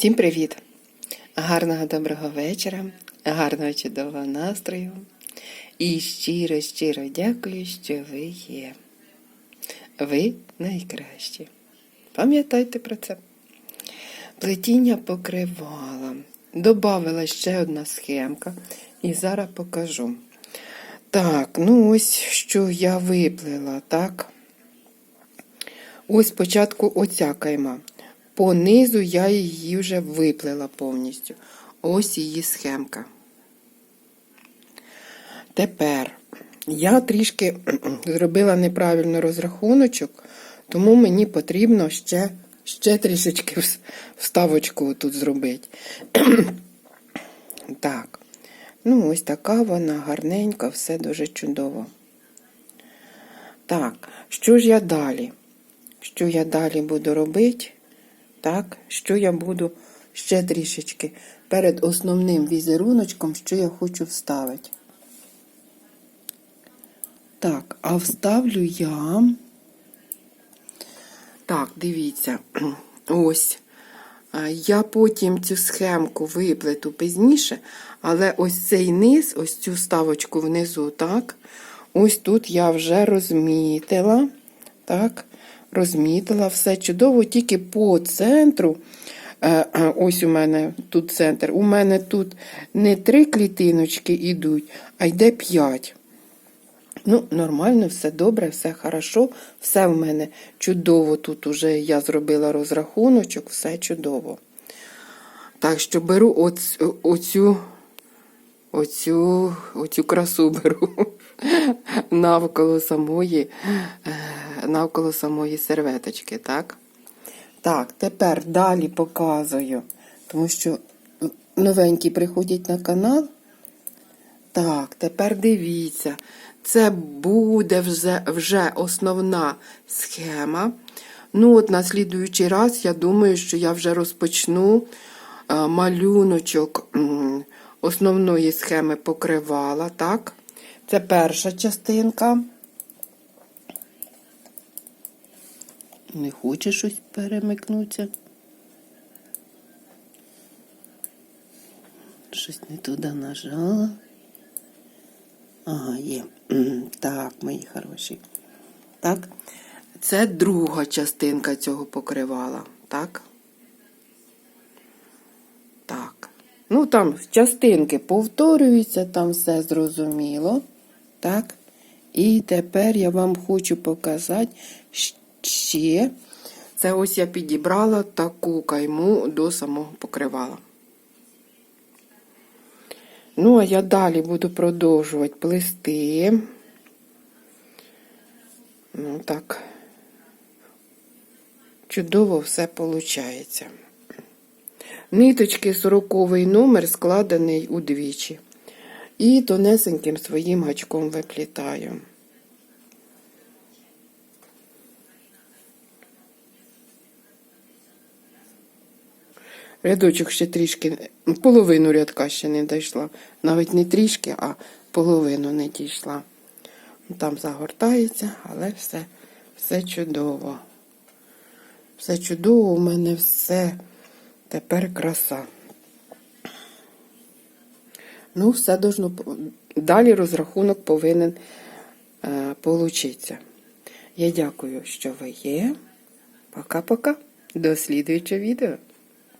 Всім привіт! Гарного доброго вечора, гарного чудового настрою. І щиро, щиро дякую, що ви є. Ви найкращі. Пам'ятайте про це. Плетіння покривала. Добавила ще одна схемка, і зараз покажу. Так, ну ось що я виплела, так? Ось спочатку оця кайма. По низу я її вже виплела повністю. Ось її схемка. Тепер я трішки зробила неправильно розрахуночок, тому мені потрібно ще, ще трішечки вставочку тут зробити. Так. Ну, ось така вона гарненька, все дуже чудово. Так, що ж я далі? Що я далі буду робити? Так, що я буду ще трішечки перед основним візеруночком, що я хочу вставити. Так, а вставлю я. Так, дивіться, ось. Я потім цю схемку виплету пізніше, але ось цей низ, ось цю ставочку внизу, так, ось тут я вже розмітила, так, розмітила все чудово, тільки по центру. е, е, Ось у мене тут центр. У мене тут не три клітиночки йдуть, а йде п'ять. Ну, нормально, все добре, все хорошо, все в мене чудово. Тут уже я зробила розрахуночок, все чудово. Так що беру оц, оцю, оцю, оцю красу беру навколо самої, е, навколо самої серветочки, так? Так, тепер далі показую, тому що новенькі приходять на канал. Так, тепер дивіться, це буде вже, вже основна схема. Ну, от на слідуючий раз, я думаю, що я вже розпочну е, малюночок основної схеми покривала, так? Це перша частинка. Не хоче щось перемикнутися. Щось не туди нажала. Ага, є. Так, мої хороші. Так. Це друга частинка цього покривала. Так. Так. Ну, там частинки повторюються, там все зрозуміло. Так. І тепер я вам хочу показати ще. Це ось я підібрала таку кайму до самого покривала. Ну, а я далі буду продовжувати плести. Ну, так, чудово все виходить. Ниточки 40 номер складений удвічі. І тонесеньким своїм гачком виплітаю. Рядочок ще трішки, половину рядка ще не дійшла. Навіть не трішки, а половину не дійшла. Там загортається, але все, все чудово. Все чудово, у мене все тепер краса. Ну, все должно. Далі розрахунок повинен е. Я дякую, що ви є. Пока-пока. До слідуючого відео.